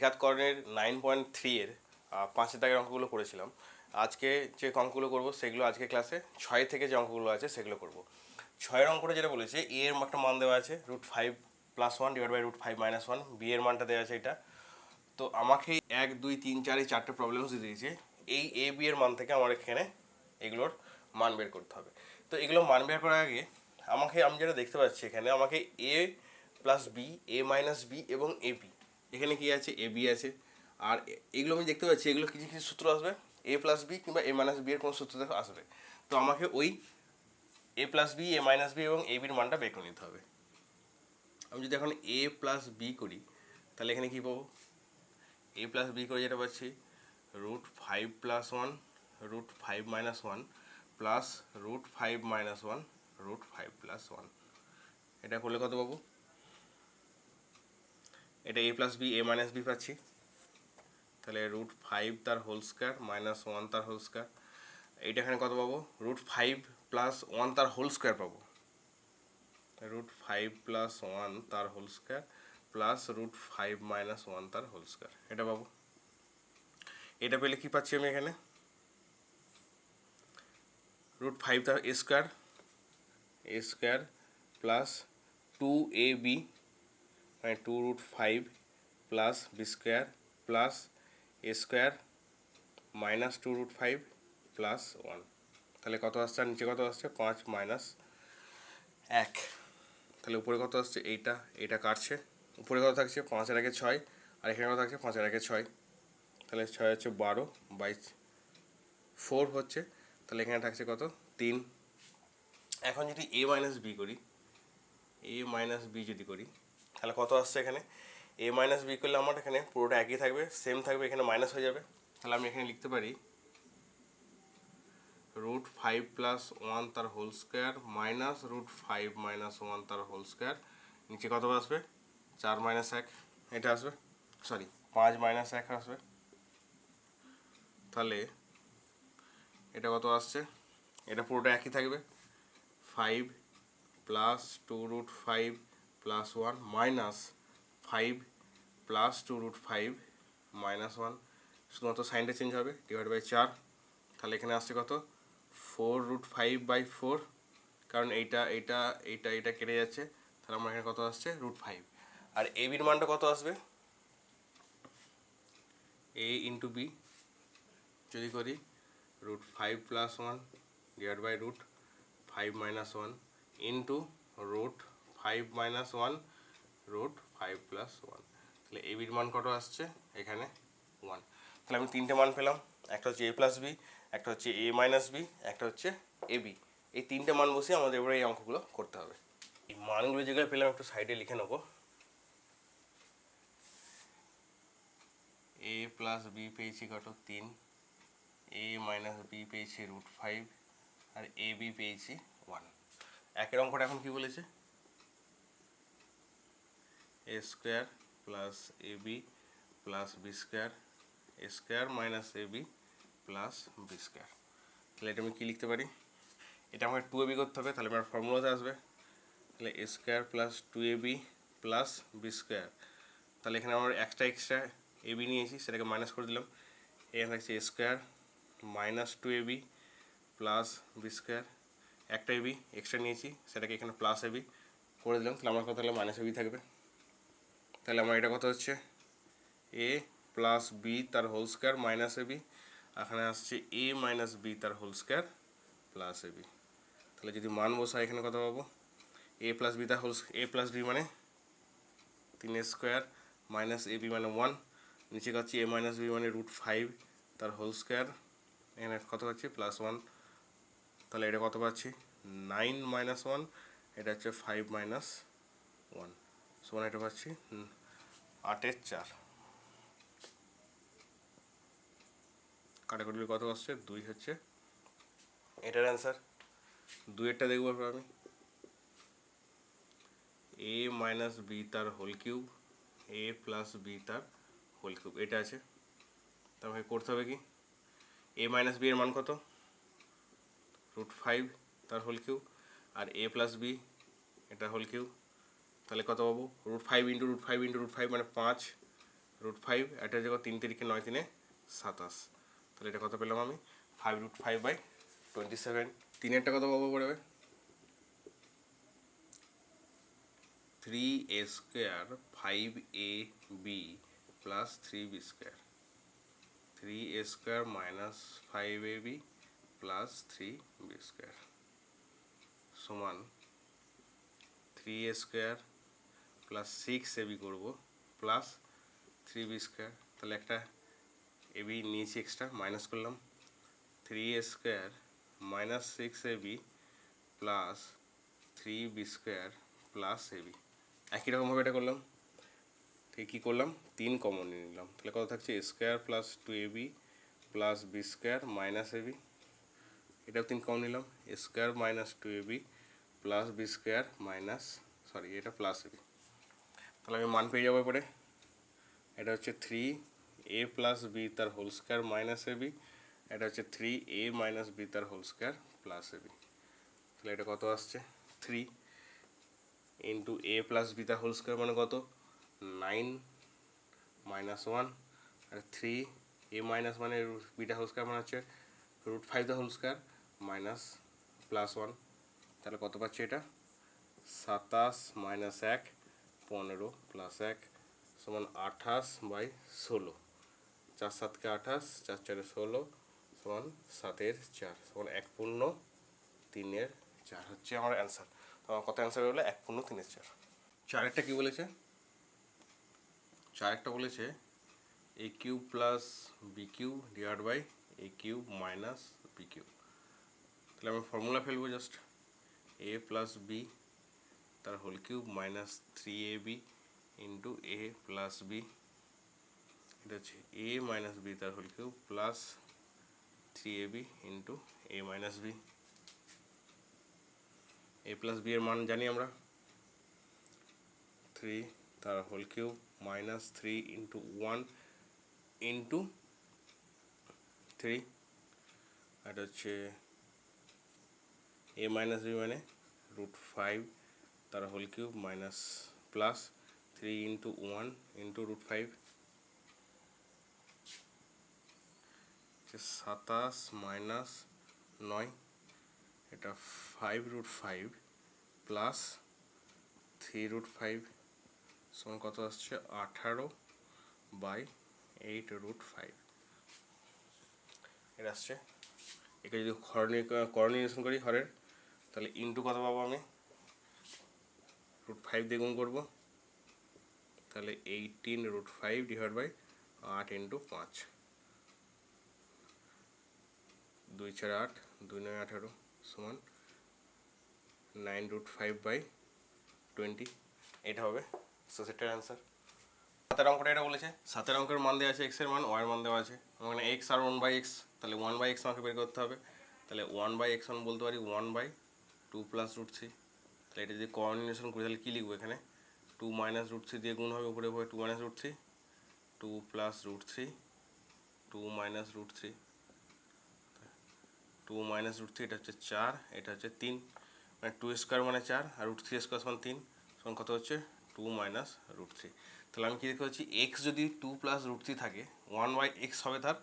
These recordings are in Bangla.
দেখাতকরণের নাইন পয়েন্ট থ্রি এর পাঁচের দাগের অঙ্কগুলো করেছিলাম আজকে যে অঙ্কগুলো করব সেগুলো আজকে ক্লাসে ছয় থেকে যে অঙ্কগুলো আছে সেগুলো করব। ছয়ের অঙ্কটা যেটা বলেছে এ এর একটা মান দেওয়া আছে root five plus one divide by root five minus one b এর মানটা দেওয়া আছে এটা। তো আমাকে এক, দুই, তিন, চার এই চারটে প্রবলেমস দিয়ে দিয়েছে, এই এ বি এর মান থেকে আমার এখানে এগুলোর মান বের করতে হবে। তো এগুলো মান বের করার আগে আমাকে, আমি যেটা দেখতে পাচ্ছি এখানে, আমাকে a plus b a minus b এবং এ বি এখানে কি আছে? এ বি আছে। আর এগুলো আমি দেখতে পাচ্ছি, এগুলো কিছু কিছু সূত্র আসবে। এ প্লাস বি কিংবা এ মাইনাস বি এর কোনো সূত্র দেখো, আসবে। তো আমাকে ওই a plus b a minus b এবং এ বির মানটা বের করে নিতে হবে। আমি যদি এখন এ প্লাস বি করি, তাহলে এখানে কী পাবো? এ প্লাস বি করে যেটা পাচ্ছি root five plus one root five minus one plus root five minus one root five plus one এটা করলে কত পাবো? এটা a plus b a minus b পাচ্ছি। তাহলে রুট ফাইভ তার হোল স্কোয়ার মাইনাস ওয়ান তার হোল স্কোয়ার এইটা এখানে কত পাবো? রুট ফাইভ প্লাস ওয়ান তার হোল স্কোয়ার পাবো। রুট ফাইভ প্লাস ওয়ান তার whole square plus root five minus one তার হোল স্কোয়ার এটা পাবো। এটা পেলে কি পাচ্ছি আমি এখানে? রুট ফাইভ তার a square a square plus two a b মানে two root five plus b square plus a square minus two root five plus one তাহলে কত আসছে আর নিচে কত আসছে? পাঁচ মাইনাস এক। তাহলে উপরে কত আসছে? এইটা এইটা কাটছে। উপরে কত থাকছে? পাঁচের আগে ছয়। আর এখানে কত থাকছে? পাঁচের আগে ছয়। তাহলে ছয় হচ্ছে বারো বাই ফোর হচ্ছে। তাহলে এখানে থাকছে কত? তিন। এখন যদি এ মাইনাস বি করি এ মাইনাস বি যদি করি তাহলে কত আসছে এখানে? এ মাইনাস বি করলে আমার এখানে পুরোটা একই থাকবে সেম থাকবে, এখানে মাইনাস হয়ে যাবে। তাহলে আমি এখানে লিখতে পারি রুট ফাইভ প্লাস ওয়ান তার whole square minus root five minus one তার হোল স্কোয়ার নিচে কত আসবে? চার মাইনাস এক। এটা আসবে? সরি পাঁচ মাইনাস এক আসবে। তাহলে এটা কত আসছে? এটা পুরোটা একই থাকবে। Five plus two root five plus one minus five plus two root five minus one শুধুমাত্র সাইনটা চেঞ্জ হবে ডিভাইড বাই চার। তাহলে এখানে আসছে কত? Four root five by four কারণ এইটা এইটা এইটা এইটা কেটে যাচ্ছে। তাহলে আমার এখানে কত আসছে? রুট ফাইভ আর এ বির মানটা কত আসবে? এ ইন্টু বি যদি করি root five plus one divide by root five minus one into root five minus one root five plus one তাহলে এ বির মান কত আসছে? এখানে ওয়ান তাহলে আমি তিনটে মান পেলাম। একটা হচ্ছে এ প্লাস বি একটা হচ্ছে এ মাইনাস বি একটা হচ্ছে এ বি এই তিনটে মান বসে আমাদের এবারে এই অঙ্কগুলো করতে হবে। এই মানগুলো যেগুলো পেলাম, একটু সাইডে লিখে নেব। এ প্লাস বি পেয়েছি কত? তিন। এ মাইনাস বি পেয়েছি রুট ফাইভ আর এ বি পেয়েছি ওয়ান একের অঙ্কটা এখন কি বলেছে? A square plus a b plus b square a square minus a b plus b square তাহলে এটা আমি কী লিখতে পারি? এটা আমাকে টু এ বি করতে হবে, তাহলে আমার ফর্মুলাতে আসবে। তাহলে a square plus two a b plus b square তাহলে এখানে আমার এক্সট্রা এ বি নিয়েছি, সেটাকে মাইনাস করে দিলাম। এখানে থাকছে a square minus two a b plus b square একটা এবি এক্সট্রা নিয়েছি, সেটাকে এখানে প্লাস এবি করে দিলাম। তাহলে আমার কত হলো? মাইনাস এবি থাকবে। তাহলে আমার এটা কত হচ্ছে? এ প্লাস বি তার whole square minus a b এখানে আসছে এ মাইনাস বি তার whole square plus a b তাহলে যদি মান বসাই, এখানে কত পাবো? এ প্লাস বি তার হোল এ প্লাস বি মানে তিন স্কোয়ার মাইনাস এ বি মানে ওয়ান নিচে পাচ্ছি এ মাইনাস বি মানে রুট ফাইভ তার হোল স্কোয়ার এখানে কত পাচ্ছি? প্লাস ওয়ান তাহলে এটা কত পাচ্ছি? নাইন মাইনাস ওয়ান এটা হচ্ছে ফাইভ মাইনাস ওয়ান সমান এটা পাচ্ছি আটের চার। কাটাকুটি কত আসছে? দুই হচ্ছে। এটার অ্যান্সার দুইয়েরটা দেখব আমি। এ মাইনাস বি তার whole cube a plus b তার হোল কিউব এটা আছে। তারপরে করতে হবে কি? এ মাইনাস বি এর মান কত? রুট ফাইভ তার হোল কিউব আর এ প্লাস বি এটা হোল কিউব তাহলে কত পাবো? Root five into root five into root five মানে পাঁচ। রুট ফাইভ এটা যখন তিন তারিখে নয় তিনে সাতাশ। তাহলে এটা কত পেলাম আমি? Five root five by twenty seven তিনেরটা কত পাবো পড়বে three a square five a b plus three b square three a square minus five a b plus three b square সমান three a square plus six a b করব প্লাস থ্রি বি স্কোয়ার তাহলে একটা এ বি নিয়েছি এক্সট্রা মাইনাস করলাম three a square minus six a b plus three b square plus a b একই রকমভাবে এটা করলাম, ঠিক কী করলাম? তিন কমন নিয়ে নিলাম। তাহলে কত থাকছে? Square plus two a b plus b square minus a b এটাও তিন কমন নিলাম। Square minus two a b plus b square minus sorry এটা প্লাস এ বি তাহলে আমি মান পেয়ে যাব পরে এটা হচ্ছে থ্রি এ প্লাস বি তার whole square minus a b এটা হচ্ছে থ্রি এ মাইনাস বি তার whole square plus a b তাহলে এটা কত আসছে? Three into a plus b তার হোল স্কোয়ার মানে কত? নাইন মাইনাস ওয়ান আর থ্রি এ মাইনাস মানে বিটা হোল স্কোয়ার মানে হচ্ছে root five the whole square minus plus one তাহলে কত পাচ্ছে এটা? সাতাশ মাইনাস এক পনেরো প্লাস এক সমান আঠাশ বাই ষোলো। চার সাতকে আঠাশ, চার চারে ষোলো সমান সাতের চার। সমান এক পূর্ণ তিনের চার হচ্ছে আমার অ্যান্সার আমার কত অ্যান্সার হলো এক পূর্ণ তিনের চার। চারেরটা কী বলেছে? চারেরটা বলেছে a cube plus b cube divide by a cube minus b cube তাহলে আমি ফর্মুলা ফেলব জাস্ট এ প্লাস বি তার whole cube minus three a b into a plus b এটা হচ্ছে এ মাইনাস বি তার whole cube plus three a b into a minus b a plus b এর মান জানি আমরা। থ্রি তার whole cube minus three into one into three এটা হচ্ছে এ মাইনাস বি মানে রুট ফাইভ তার whole cube minus plus three into one into root five সাতাশ মাইনাস নয়, এটা five root five plus three root five সমান কত আসছে? আঠারো বাই এইট রুট ফাইভ এটা আসছে। একে যদি হরণীয় করণীয় করি হরের, তাহলে ইন্টু কত পাবো আমি? রুট ফাইভ দিয়ে গুণ করব। তাহলে eighteen root five divide by আট ইন্টু পাঁচ। দুই চার আট, দুই নয় আঠারো সমান nine root five by twenty এটা হবে সো সেটার অ্যান্সার সাতের অঙ্কটা এটা বলেছে। সাতের অঙ্কের মান দেওয়া আছে এক্সের মান ওয়ার মান দেওয়া আছে। মানে এক্স আর ওয়ান বাই এক্স তাহলে ওয়ান বাই এক্স আমাকে বের করতে হবে। তাহলে ওয়ান বাই এক্স ওয়ান বলতে পারি one by two plus root three তাহলে এটা যদি কোঅর্ডিনেশন করি, তাহলে কী লিখব এখানে? টু মাইনাস রুট থ্রি দিয়ে গুণ হবে, উপরে হবে two minus root three two plus root three two minus root three two minus root three এটা হচ্ছে চার, এটা হচ্ছে তিন। মানে টু স্কোয়ার মানে চার, আর রুট থ্রি স্কোয়ার সমান তিন। সমান কত হচ্ছে? টু মাইনাস রুট থ্রি তাহলে আমি কী দেখতে পাচ্ছি? এক্স যদি টু প্লাস রুট থ্রি থাকে ওয়ান বাই এক্স হবে তার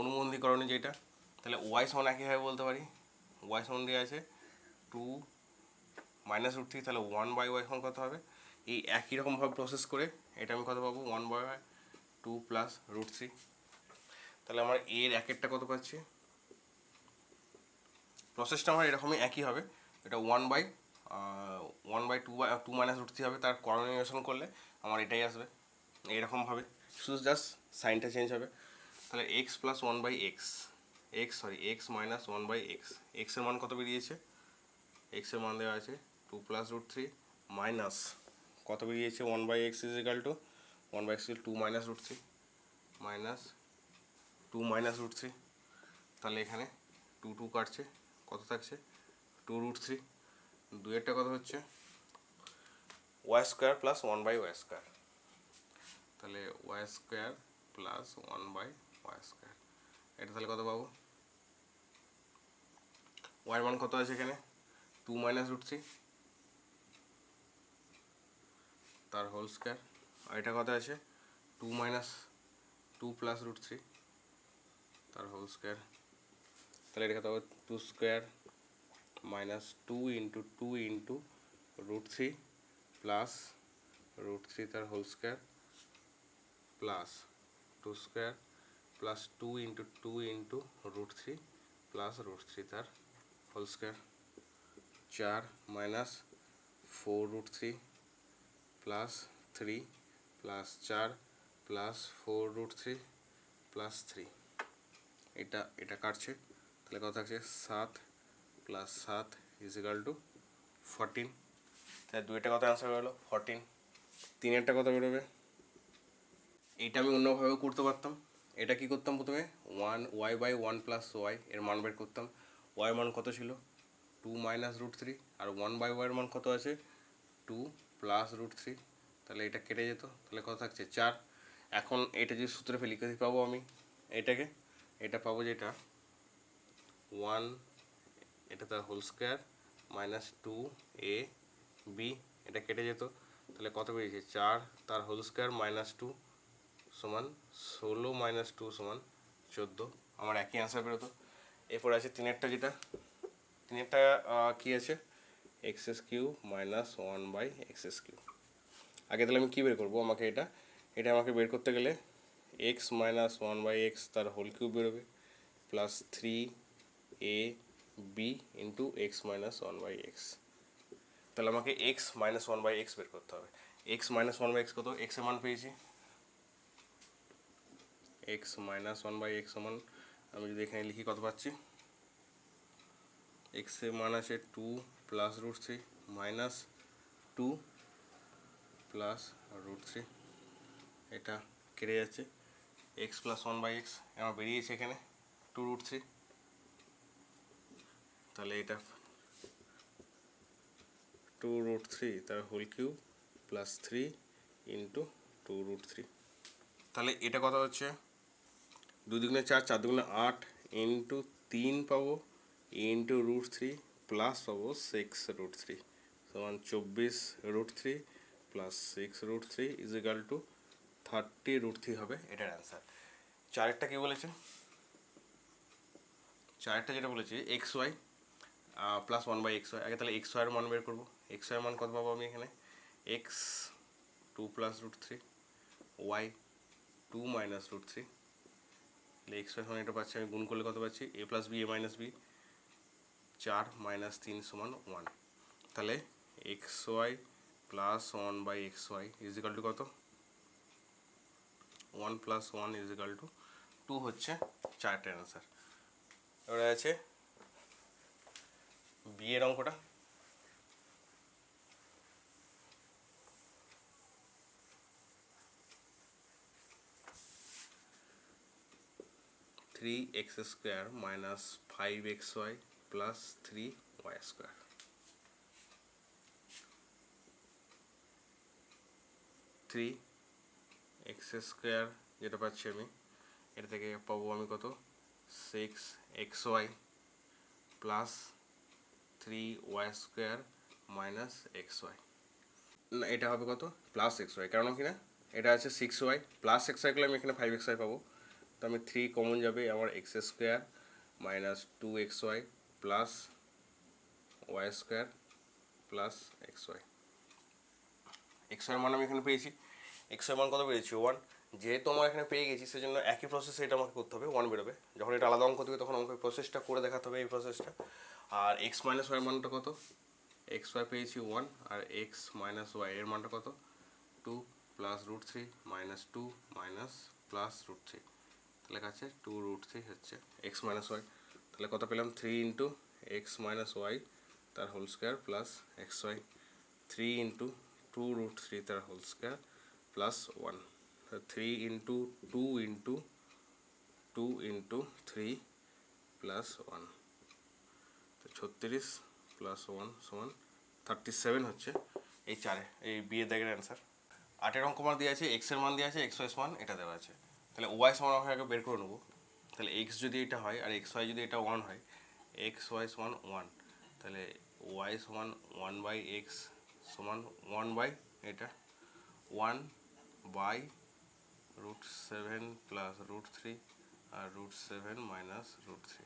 অনুবন্ধীকরণে যেটা, তাহলে ওয়াই সমান একইভাবে বলতে পারি। ওয়াই সমান দিয়ে আছে টু মাইনাস রুট থ্রি তাহলে ওয়ান বাই ওয়াই সমান কত হবে? এই একই রকমভাবে প্রসেস করে এটা আমি কত পাবো? One by y two plus root three তাহলে আমার এর একেরটা কত পাচ্ছি? প্রসেসটা আমার এরকমই একই হবে। এটা one by one by two by two minus root three হবে। তার করণীয়সন করলে আমার এটাই আসবে। এইরকমভাবে শুধু জাস্ট সাইনটা চেঞ্জ হবে। তাহলে x plus one by x x sorry x minus one by x এক্সের মান কত বেরিয়েছে? এক্সের মান দেওয়া আছে two plus root three minus কত বেরিয়েছে? One by x is equal two one by x two minus root three minus two minus root three তাহলে এখানে টু টু কাটছে। কত থাকছে? টু রুট থ্রি দুয়েরটা কত হচ্ছে? Y square plus one by y square তাহলে y square plus one by y square এটা তাহলে কত পাবো? ওয়াই মান কত আছে এখানে? টু মাইনাস রুট থ্রি তার হোল স্কোয়ার আর এটা কত আছে? Two minus two plus root three তার হোল স্কোয়ার তাহলে এটা কত হবে? Two square minus two into two into root three plus root three তার whole square plus two square plus two into two into root three plus root three তার হোল স্কোয়ার চার minus four root three plus three plus চার plus four root three plus three এটা এটা কাটছে। তাহলে কত থাকছে? সাত প্লাস সাত ইজিক্যাল টু ফরটিন তাহলে দুইটা কত অ্যান্সার বেরোলো? ফরটিন তিনেরটা কত বেরোবে? এইটা আমি অন্যভাবেও করতে পারতাম। এটা কি করতাম প্রথমে? One y by one plus y এর মান বের করতাম। ওয়াই মান কত ছিল? টু মাইনাস রুট থ্রি আর ওয়ান বাই ওয়াইয়ের মান কত আছে? টু প্লাস রুট থ্রি তাহলে এটা কেটে যেত, তাহলে কত থাকছে? চার। এখন এটা যদি সূত্রে ফেলি, কী পাবো আমি? এটাকে, এটা পাবো যেটা? ওয়ান এটা তার whole square minus two a b এটা কেটে যেত, তাহলে কত বেরিয়েছে? চার, তার হোল স্কোয়ার মাইনাস টু সমান ষোলো মাইনাস টু সমান চোদ্দ। আমার একই অ্যান্সার বেরোতো। এরপর আছে তিনেরটা যেটা। তিনেরটা কী আছে? X s q minus one by x s q আগে তাহলে আমি কী বের করব? আমাকে এটা এটা আমাকে বের করতে গেলে x minus one by x তার হোল কিউব বেরোবে, plus three a b into x minus one by x. তাহলে আমাকে x minus one by x বের করতে হবে। X minus one by x কত? এক্স মান পেয়েছি। X minus one by x সমান, আমি যদি এখানে লিখি কত পাচ্ছি? এক্সের মান আছে two plus root three minus two plus root three এটা কেটে যাচ্ছে। X plus one by x আমার বেরিয়েছে এখানে টু রুট থ্রি তাহলে এটা টু রুট থ্রি তার whole cube plus three into two root three তাহলে এটা কত হচ্ছে? দু দুগুণে চার চার দুগুণে আট ইন্টু তিন পাবো ইন্টু রুট থ্রি প্লাস পাবো সিক্স রুট থ্রি সমান চব্বিশ root three plus six root three is equal two thirty root three হবে এটার অ্যান্সার চারেরটা কী বলেছে? চারেরটা যেটা বলেছে x y plus one by x y আগে তাহলে এক্স ওয়াইয়ের মান বের করব। এক্স ওয়াইয়ের মান কত পাবো আমি এখানে? X two plus root three y two minus root three x y সমান এটা পাচ্ছি, আমি গুণ করলে কত পাচ্ছি? A plus b a minus b চার মাইনাস তিন সমান ওয়ান তাহলে x y plus one by x y is equal two কত one plus one is equal two two হচ্ছে চারটের অ্যান্সার এবারে আছে বিয়ের অঙ্কটা। Three x square minus five x y plus three y square three x square যেটা পাচ্ছি আমি, এটা থেকে পাবো আমি কত? Six x y plus three y square minus x y না, এটা হবে কত? প্লাস এক্স ওয়াই কারণ কি না? এটা আছে six y plus x y করলে আমি এখানে ফাইভ এক্স ওয়াই পাবো। তো আমি থ্রি কমন যাবে আমার x square minus two x y plus y square plus x y x y মান আমি এখানে পেয়েছি। এক্স ওয়াই মান কত পেয়েছি? ওয়ান যেহেতু আমার এখানে পেয়ে গেছি, সেজন্য একই প্রসেসে এটা আমাকে করতে হবে। ওয়ান বেরোবে। যখন এটা আলাদা অঙ্ক দেবে, তখন আমাকে প্রসেসটা করে দেখাতে হবে এই প্রসেসটা আর এক্স মাইনাস ওয়াই মানটা কত? এক্স ওয়াই পেয়েছি ওয়ান আর এক্স মাইনাস ওয়াই এর মানটা কত? Two plus root three minus two minus plus root three তাহলে কাছে টু রুট থ্রি হচ্ছে এক্স মাইনাস ওয়াই তাহলে কত পেলাম? Three into x minus y তার whole square plus x y three into two root three তার whole square plus one three into two into two into three plus one তো ছত্রিশ প্লাস ওয়ান সমান থার্টি সেভেন হচ্ছে এই চারে, এই বিয়ে দাগের অ্যান্সার আটের অঙ্ক মান দেওয়া আছে এক্সের মান দেওয়া আছে এক্স ওয়াই মান এটা দেওয়া আছে। তাহলে ওয়াই সমান আমরা আগে বের করে নেব। তাহলে এক্স যদি এটা হয় আর এক্স ওয়াই যদি এটা ওয়ান হয় এক্স ওয়াই সমান ওয়ান তাহলে ওয়াই সমান ওয়ান বাই এক্স সমান ওয়ান বাই এটা one by root seven plus root three R root seven minus root three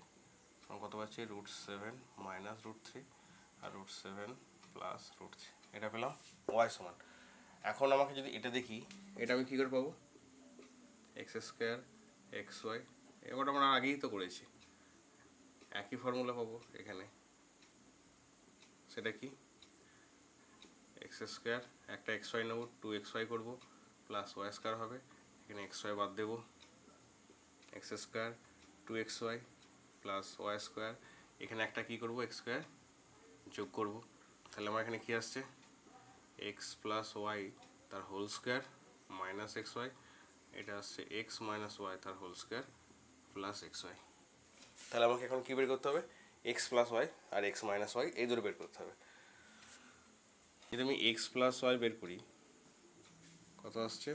কত পাচ্ছি? Root seven minus root three আর root seven plus root three এটা পেলাম ওয়াই সমান। এখন আমাকে যদি এটা দেখি, এটা আমি কী করে পাবো? এক্স স্কোয়ার এক্স ওয়াই এবারটা আমরা আগেই তো করেছি। একই ফর্মুলা পাবো এখানে। সেটা কি? এক্স স্কোয়ার একটা এক্স ওয়াই নেব টু এক্স ওয়াই করব প্লাস ওয়াই স্কোয়ার হবে। এখানে এক্স ওয়াই বাদ দেবো। X square two x y plus y square এখানে একটা কী করব? এক্স স্কোয়ার যোগ করব। তাহলে আমার এখানে কী আসছে? এক্স প্লাস ওয়াই তার whole square minus x y এটা আসছে এক্স মাইনাস ওয়াই তার whole square plus x y তাহলে আমাকে এখন কী বের করতে হবে? এক্স প্লাস ওয়াই আর এক্স মাইনাস ওয়াই এই দুটো বের করতে হবে। যদি আমি এক্স প্লাস ওয়াই বের করি, কত আসছে?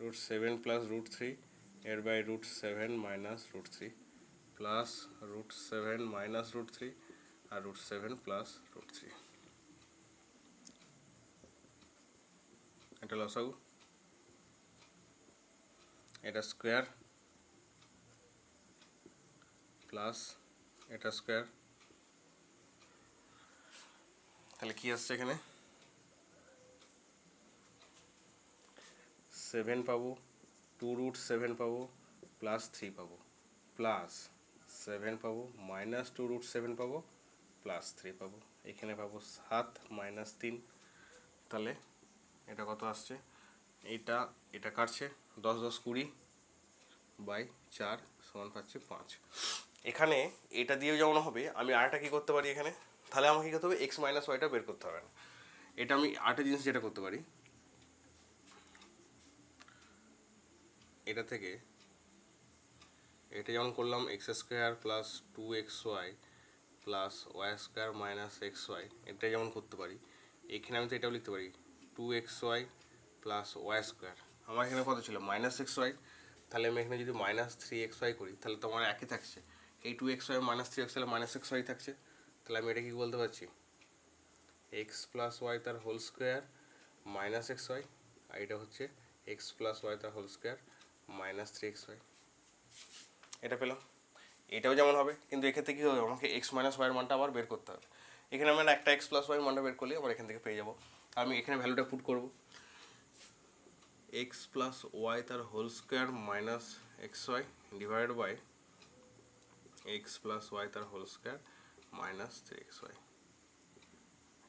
Root seven plus root three এর by root seven minus root three plus root seven minus root three R root seven plus root three এটা লসাগু। এটা স্কোয়ার প্লাস এটা স্কোয়ার তাহলে কি আসছে এখানে? সেভেন পাবো টু রুট সেভেন পাবো প্লাস থ্রি পাবো। প্লাস সেভেন পাবো মাইনাস টু রুট সেভেন পাবো প্লাস থ্রি পাবো। এখানে পাবো সাত মাইনাস তিন। তাহলে এটা কত আসছে? এইটা এটা কাটছে দশ দশ কুড়ি বাই চার সমান পাচ্ছে পাঁচ। এখানে এটা দিয়েও যেমন হবে, আমি আরেকটা কী করতে পারি এখানে? তাহলে আমাকে কী করতে হবে? এক্স মাইনাস ওয়াইটা বের করতে হবে। না এটা আমি আরেকটা জিনিস যেটা করতে পারি, এটা থেকে এটা যেমন করলাম x square plus two x y plus y square minus x y এটা যেমন করতে পারি। এখানে আমি তো এটাও লিখতে পারি two x y plus y square আমার এখানে কত ছিল? মাইনাস এক্স ওয়াই তাহলে আমি এখানে যদি মাইনাস থ্রি এক্স ওয়াই করি, তাহলে তো আমার একই থাকছে। এই two x y minus three x তাহলে মাইনাস এক্স ওয়াই থাকছে, তাহলে আমি এটা কি বলতে পারছি? এক্স প্লাস ওয়াই তার whole square minus x y আর এটা হচ্ছে এক্স প্লাস ওয়াই তার whole square minus three x y এটা পেলাম। এটাও যেমন হবে, কিন্তু এক্ষেত্রে কী হবে? আমাকে এক্স মাইনাস ওয়াইয়ের মানটা আবার বের করতে হবে। এখানে আমরা একটা এক্স প্লাস ওয়াই মানটা বের করলে আবার এখান থেকে পেয়ে যাব। আমি এখানে ভ্যালুটা পুট করব। এক্স প্লাস ওয়াই তার whole square minus x y divide by x plus y তার whole square minus three x y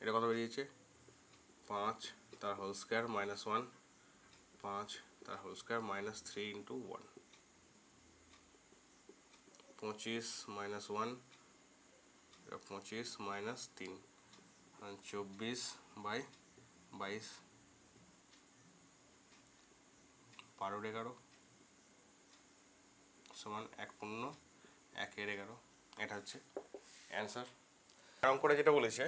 এটা কত বেরিয়েছে? পাঁচ তার হোল স্কোয়ার মাইনাস ওয়ান পাঁচ তার whole square minus three into one পঁচিশ মাইনাস ওয়ান পঁচিশ মাইনাস তিন। চব্বিশ বাই বাইশ। বারোর এগারো সমান এক পূর্ণ একের এগারো। এটা হচ্ছে অ্যান্সার করে যেটা বলেছে,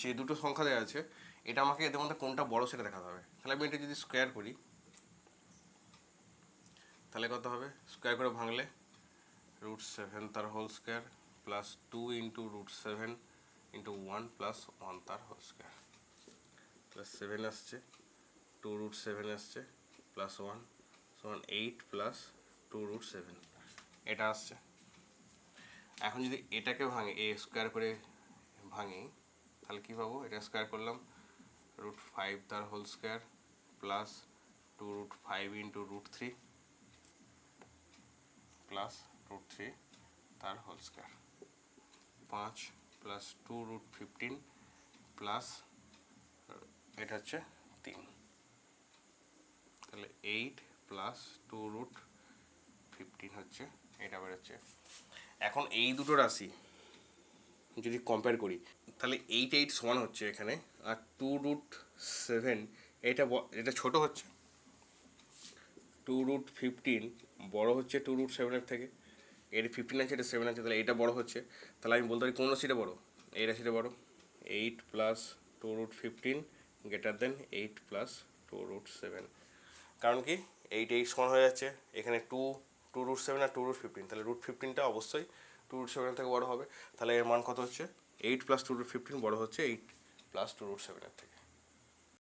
যে দুটো সংখ্যা দেওয়া আছে, এটা আমাকে এদের মধ্যে কোনটা বড় সেটা দেখাতে হবে। তাহলে আমি এটা যদি স্কোয়ার করি, তাহলে কত হবে? স্কোয়ার করে ভাঙলে রুট সেভেন তার whole square plus two into root seven into one plus one তার হোল স্কোয়ার প্লাস সেভেন আসছে টু রুট সেভেন আসছে প্লাস ওয়ান সমান eight plus two root seven এটা আসছে। এখন যদি এটাকে ভাঙে এ স্কোয়ার করে ভাঙি, তাহলে কী পাবো? এটা স্কোয়ার করলাম রুট ফাইভ তার whole square plus two root five into root three plus root three তার হোল স্কোয়ার পাঁচ plus two root fifteen plus এটা হচ্ছে তিন। তাহলে eight plus two root fifteen হচ্ছে, এটা বেরোচ্ছে এখন এই দুটো রাশি যদি কম্পেয়ার করি, তাহলে এইট এইট সমান হচ্ছে এখানে, আর টু রুট সেভেন এটা এটা ছোট হচ্ছে টু রুট ফিফটিন বড়ো হচ্ছে টু রুট সেভেনের থেকে, এর ফিফটিন আছে, এটা সেভেন আছে, তাহলে এটা বড় হচ্ছে, তাহলে আমি বলতে পারি কোন রাশিটা বড়? এই রাশিটা বড় eight plus two root fifteen greater than eight plus two root seven কারণ কি এইট এইট সমান হয়ে যাচ্ছে, এখানে টু টু রুট সেভেন আর টু রুট ফিফটিন তাহলে রুট ফিফটিনটা অবশ্যই টু রুট সেভেনের থেকে বড় হবে। তাহলে এর মান কত হচ্ছে? Eight plus two root fifteen বড় হচ্ছে এইট প্লাস টু রুট সেভেনের থেকে।